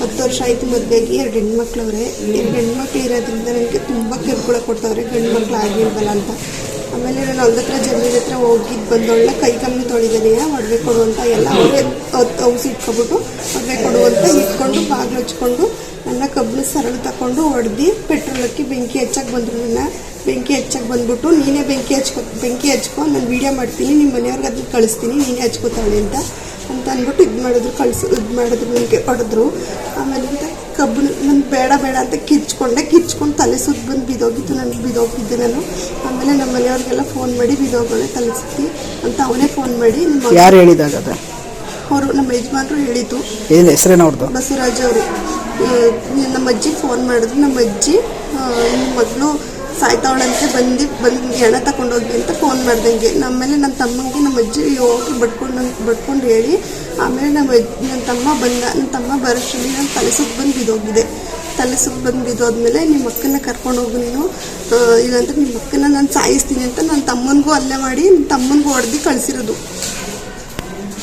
ಹತ್ತು ವರ್ಷ ಆಯಿತು ಮದುವೆಗೆ, ಎರಡು ಹೆಣ್ಮಕ್ಳು ಅವರೇ ಎರಡು ಹೆಣ್ಮಕ್ಳು ಇರೋದ್ರಿಂದ ನನಗೆ ತುಂಬ ಕಿರುಕುಳ ಕೊಡ್ತಾವ್ರೆ, ಗಂಡು ಆಗಿಲ್ವಲ್ಲ ಅಂತ. ಆಮೇಲೆ ನಾನು ಹತ್ರ ಜಮೀನ್ ಹತ್ರ ಹೋಗಿದ್ದು ಬಂದೊಳ್ಳೆ ಕೈ ಕಮ್ಮಿ ತೊಳಿದಾನೆ ಒಡವೆ ಕೊಡುವಂಥ ಎಲ್ಲ ಅವರೇ ಔಸ್ ಇಟ್ಕೊಬಿಟ್ಟು ಒಡವೆ ಕೊಡು ಅಂತ ಇಟ್ಕೊಂಡು, ಬಾಗಿಲು ಹಚ್ಕೊಂಡು, ನನ್ನ ಕಬ್ಬು ಸರಳು ತಗೊಂಡು ಹೊಡೆದು, ಪೆಟ್ರೋಲ್ ಹಾಕಿ ಬೆಂಕಿ ಹಚ್ಚಕ್ಕೆ ಬಂದರು ನನ್ನ. ಬೆಂಕಿ ಹಚ್ಚಕ್ಕೆ ಬಂದ್ಬಿಟ್ಟು, ನೀನೇ ಬೆಂಕಿ ಹಚ್ಕೊ ಬೆಂಕಿ ಹಚ್ಕೊ, ನಾನು ವೀಡಿಯೋ ಮಾಡ್ತೀನಿ ನಿಮ್ಮ ಮನೆಯವ್ರಿಗೆ ಅದನ್ನ ಕಳಿಸ್ತೀನಿ, ನೀನೇ ಹಚ್ಕೋತಾಳೆ ಅಂತ. ಅಂತ ಅಂದ್ಬಿಟ್ಟು ಇದು ಮಾಡಿದ್ರು ಕಳ್ಸಿ ಇದು ಮಾಡಿದ್ರು ನನಗೆ ಹೊಡೆದ್ರು. ಆಮೇಲೆ ಅಂತ ಕಬ್ಬು ನನ್ನ ಬೇಡ ಬೇಡ ಅಂತ ಕಿರ್ಚ್ಕೊಂಡೆ ಕಿರ್ಚ್ಕೊಂಡು ತಲೆ ಸುತ್ತ ಬಂದು ಬಿದೋಗಿತ್ತು ನನಗೆ ಬಿದೋಗಿದ್ದೆ ನಾನು. ಆಮೇಲೆ ನಮ್ಮ ಮನೆಯವ್ರಿಗೆಲ್ಲ ಫೋನ್ ಮಾಡಿ ಬಿದೋಗೋಳೆ ತಲೆ ಸುತ್ತಿ ಅಂತ ಅವನೇ ಫೋನ್ ಮಾಡಿ ನಿಮ್ಮ ಯಾರು ಹೇಳಿದಾಗ ಅವರು ನಮ್ಮ ಯಜಮಾನರು ಹೇಳಿದ್ದು. ಏನು ಹೆಸರೇನು ಅವ್ರದ್ದು ಬಸವರಾಜ್ ಅವರು. ನಮ್ಮ ಅಜ್ಜಿ ಫೋನ್ ಮಾಡಿದ್ರು. ನಮ್ಮ ಅಜ್ಜಿ ನಿಮ್ಮ ಮಗಳು ಸಾಯ್ತಾವಳಂತೆ ಬಂದು ಬಂದು ಹೆಣ ತಗೊಂಡೋಗಿ ಅಂತ ಫೋನ್ ಮಾಡ್ದಂಗೆ. ನಮ್ಮೇಲೆ ನನ್ನ ತಮ್ಮಂಗೆ ನಮ್ಮ ಅಜ್ಜಿ ಹೋಗಿ ಬಡ್ಕೊಂಡು ಬಡ್ಕೊಂಡು ಹೇಳಿ. ಆಮೇಲೆ ನಮ್ಮ ಅಜ್ಜಿ ನನ್ನ ತಮ್ಮ ಬಂದ ನನ್ನ ತಮ್ಮ ಬರೋಷ್ಟರಲ್ಲಿ ನಾನು ತಲೆ ಸುತ್ತ ಬಂದು ಬಿದ್ದೋಗಿದೆ ತಲೆ ಸುತ್ತ ಬಂದು ಬಿದ್ದೋದ್ಮೇಲೆ ನಿಮ್ಮ ಅಕ್ಕನ ಕರ್ಕೊಂಡು ಹೋಗು ನೀನು. ಇಲ್ಲಾಂದ್ರೆ ನಿಮ್ಮ ಅಕ್ಕನ ನಾನು ಸಾಯಿಸ್ತೀನಿ ಅಂತ ನನ್ನ ತಮ್ಮನಿಗೂ ಅಲ್ಲೇ ಮಾಡಿ ನನ್ನ ತಮ್ಮನಿಗೂ ಹೊಡೆದು ಕಳಿಸಿರೋದು.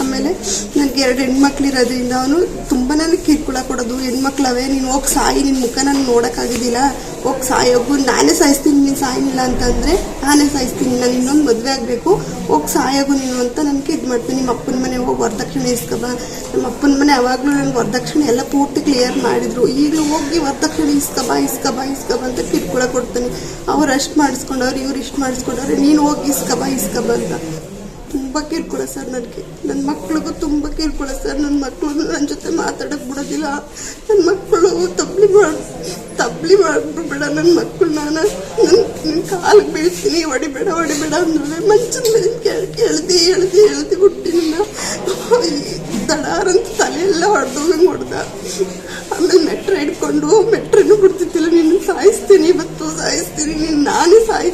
ಆಮೇಲೆ ನನಗೆ ಎರಡು ಹೆಣ್ಮಕ್ಳು ಇರೋದ್ರಿಂದ ಅವನು ತುಂಬ ನನಗೆ ಕಿರ್ಕುಳ ಕೊಡೋದು. ಹೆಣ್ಮಕ್ಳವೇ, ನೀನು ಹೋಗಿ ಸಾಯಿ ನಿನ್ನ ಮುಖ ನಾನು ನೋಡೋಕ್ಕಾಗೋದಿಲ್ಲ ಹೋಗಿ ಸಾಯೋಗು ನಾನೇ ಸಾಯಿಸ್ತೀನಿ, ನೀನು ಸಾಯಿನಿಲ್ಲ ಅಂತಂದರೆ ನಾನೇ ಸಾಯಿಸ್ತೀನಿ, ನಾನು ಇನ್ನೊಂದು ಮದುವೆ ಆಗಬೇಕು. ಹೋಗಿ ಸಾಯೋಗು ನೀನು ಅಂತ ನನಗೆ ಇದು ಮಾಡ್ತೀನಿ. ನಿಮ್ಮ ಅಪ್ಪನ ಮನೆ ಹೋಗಿ ವರದಕ್ಷಿಣೆ ಇಸ್ಕೊಬ. ನಮ್ಮ ಅಪ್ಪನ ಮನೆ ಯಾವಾಗಲೂ ನನಗೆ ವರದಕ್ಷಿಣೆ ಎಲ್ಲ ಪೂರ್ತಿ ಕ್ಲಿಯರ್ ಮಾಡಿದ್ರು. ಈಗ ಹೋಗಿ ವರದಕ್ಷಿಣೆ ಇಸ್ಕೊಬ ಇಸ್ಕೊಬ ಇಸ್ಕೊಬ ಅಂತ ಕಿರ್ಕುಳ ಕೊಡ್ತೀನಿ. ಅವ್ರು ಅಷ್ಟು ಮಾಡಿಸ್ಕೊಂಡವ್ರು, ಇವ್ರು ಇಷ್ಟು ಮಾಡಿಸ್ಕೊಂಡವ್ರೆ, ನೀನು ಹೋಗಿ ಇಸ್ಕೊಬ ಇಸ್ಕೊಬ ಅಂತ. ತುಂಬ ಕೀರ್ಕೊಳ ಸರ್ ನನಗೆ. ನನ್ನ ಮಕ್ಳಿಗೂ ತುಂಬ ಕೀರ್ಕೊಳ ಸರ್. ನನ್ನ ಮಕ್ಕಳು ನನ್ನ ಜೊತೆ ಮಾತಾಡೋಕೆ ಬಿಡೋದಿಲ್ಲ. ನನ್ನ ಮಕ್ಕಳು ತಬ್ಲಿ ಮಾಡಿ ತಬ್ಲಿ ಬೇಡ ನನ್ನ ಮಕ್ಕಳು ನಾನು. ನನ್ನ ನಿನ್ನ ಕಾಲಿಗೆ ಬೀಳ್ತೀನಿ, ಹೊಡಿಬೇಡ ಹೊಡಿಬೇಡ ಅಂದ್ರೆ ಮಂಚದ ಮೇಲೆ ಕೇಳಿ ಎಳ್ದು ಎಳ್ದು ಎಳ್ದು ಬಿಟ್ಟು ನಿನ್ನ ದಡಾರಂತ ತಲೆಯೆಲ್ಲ ಹೊಡೆದೋಗಂಗೆ ಹೊಡೆದ. ಆಮೇಲೆ ಮೆಟ್ರ ಹಿಡ್ಕೊಂಡು ಮೆಟ್ರನ್ನು ಬಿಡ್ತಿದ್ದಿಲ್ಲ, ನಿನ್ನ ಸಾಯಿಸ್ತೀನಿ ಇವತ್ತು, ಸಾಯಿಸ್ತೀನಿ, ನೀನು ನಾನೇ ಸಾಯಿ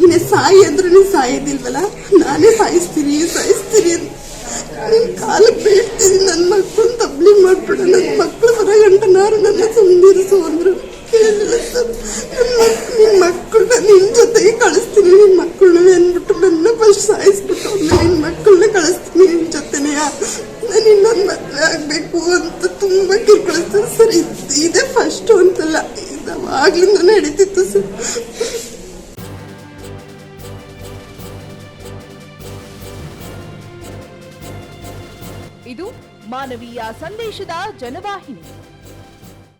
ನೀನೇ ಸಾಯಿ ಅಂದ್ರೆ ನೀನು ಸಾಯೋದಿಲ್ವಲ್ಲ? ನಾನೇ ಸಾಯಿಸ್ತೀನಿ ಸಾಯಿಸ್ತೀನಿ ಅಂತ. ನಿನ್ನ ಕಾಲಕ್ಕೆ ಬೀಳ್ತೀನಿ ನನ್ನ ಮಕ್ಕಳು ತಬ್ಲಿ ಮಾಡ್ಬಿಡ ನನ್ನ ಮಕ್ಕಳು ಬರೋ ಗಂಟನಾರು ನನ್ನ ಸುಮ್ಮನಿರಿಸು ಅಂದ್ರು ಕೇಳಿಲ್ಲ ಸರ್ ನನ್ನ ಮಕ್ ನಿನ್ನ ಮಕ್ಕಳನ್ನ ನಿನ್ನ ಜೊತೆಗೆ ಕಳಿಸ್ತೀನಿ ನಿನ್ನ ಮಕ್ಕಳನ್ನ ಅಂದ್ಬಿಟ್ಟು ನನ್ನ ಫಸ್ಟ್ ಸಾಯಿಸ್ಬಿಟ್ಟು ನಿನ್ನ ಮಕ್ಕಳನ್ನ ಕಳಿಸ್ತೀನಿ ನಿನ್ನ ಜೊತೆನೇ ನಾನು ಇನ್ನೊಂದು ಮದುವೆ ಆಗಬೇಕು ಅಂತ ತುಂಬ ಕಿರ್ಕೊಳ್ತಾರೆ ಸರ್, ಇದೆ ಫಸ್ಟು ಅಂತಲ್ಲ, ಇದು ಅವಾಗ್ಲಿಂದ ನಡೀತಿತ್ತು ಸರ್. ಇದು ಮಾನವೀಯ ಸಂದೇಶದ ಜನವಾಹಿನಿ.